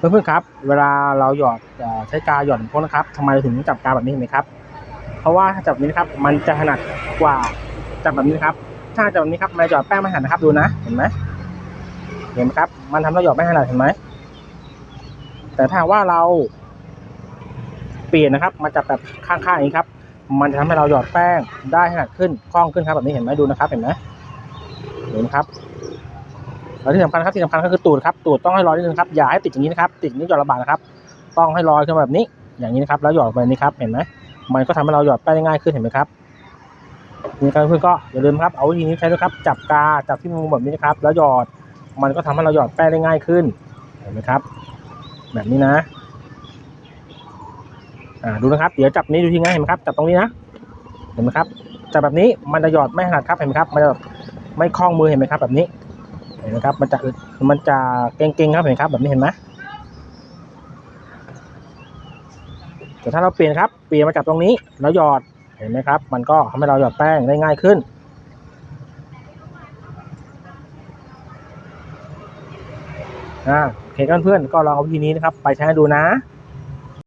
เพื่อนๆครับ เวลาเราหยอดเอ่อใช้กาหยอดพวกนะครับทำไมเราถึงจับกาแบบนี้เห็นไหมครับ เพราะว่าถ้าจับแบบนี้นะครับ มันจะถนัดกว่าจับแบบนี้ครับ ถ้าจับแบบนี้ครับมันจะหยอดแป้งไม่ถนัดนะครับดูนะเห็นไหมเห็นไหมครับ มันทำให้เราหยอดไม่ถนัดเห็นไหมแต่ถ้าว่าเราเปลี่ยนนะครับ มาจับแบบข้างๆอย่างนี้ครับ มันจะทำให้เราหยอดแป้งได้ถนัดขึ้นคล่องขึ้นครับแบบนี้เห็นไหมดูนะครับ เห็นไหมเห็นไหมครับ แล้วที่สำคัญครับที่สำคัญก็คือตูดครับตูดต้องให้ลอยนิดนึงครับอย่าให้ติดอย่างนี้นะครับติดนี้หยอดลำบากนะครับต้องให้ลอยขึ้นมาแบบนี้ อย่างนี้นะครับแล้วหยอดแบบนี้ครับเห็นไหมมันก็ทำให้เราหยอดแป้งได้ง่ายขึ้นเห็นไหมครับนี่ครับเพื่อนก็อย่าลืมครับเอาวิธีนี้ใช้ด้วยครับ จับกาจับที่มุมแบบนี้นะครับ แล้วหยอดมันก็ทำให้เราหยอดแป้งได้ง่ายขึ้นเห็นไหมครับ แบบนี้นะอ่าดูนะครับเดี๋ยวจับนี้ดูทีง่ายเห็นไหมครับจับตรงนี้นะเห็นไหมครับจับแบบนี้มันจะหยอดไม่ถนัดครับเห็นไหมครับมันจะไม่คล่องมือเห็นไหมครับแบบนี้ เห็นไหมครับ มันจะมันจะเก่งๆครับเห็นครับ แบบนี้เห็นไหมแต่ถ้าเราเปลี่ยนครับ เปลี่ยนมาจับตรงนี้แล้วหยอดเห็นไหมครับ มันก็ทำให้เราหยอดแป้งได้ง่ายขึ้นอ่าโอเคกันเพื่อนๆก็ลองเอาวิธีนี้นะครับ ไปใช้ดูนะ